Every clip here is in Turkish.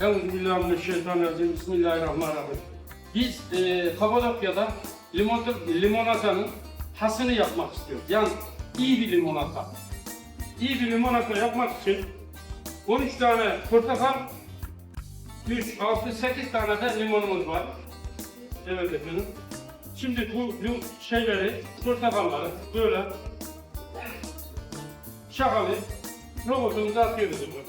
Euzubillahimineşşeytanirracim. Bismillahirrahmanirrahim. Biz e, Kapadokya'da limonata, limonatanın hasını yapmak istiyoruz. Yani iyi bir limonata. İyi bir limonata yapmak için 13 tane portakal, 3, 6, 8 tane de limonumuz var. Evet efendim. Şimdi bu, şeyleri, portakalları böyle şakalı robotumuza atıyoruz. efendim.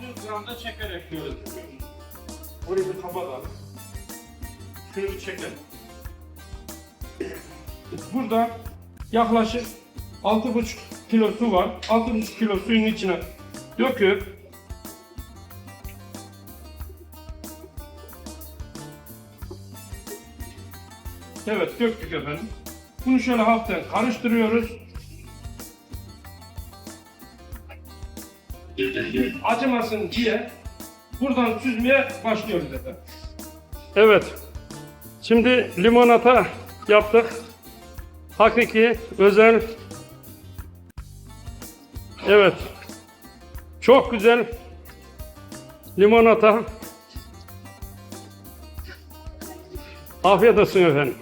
...600 gram şeker ekliyoruz. Burayı bir kapatalım. Şunu bir çekelim. Burada yaklaşık 6,5 kilo su var. 6,5 kilo suyun içine döküp Evet döktük efendim. Bunu şöyle hafiften karıştırıyoruz. Acımasın diye buradan süzmeye başlıyoruz efendim. Evet. Şimdi limonata yaptık. Hakiki, özel. Evet. Çok güzel limonata. Afiyet olsun efendim.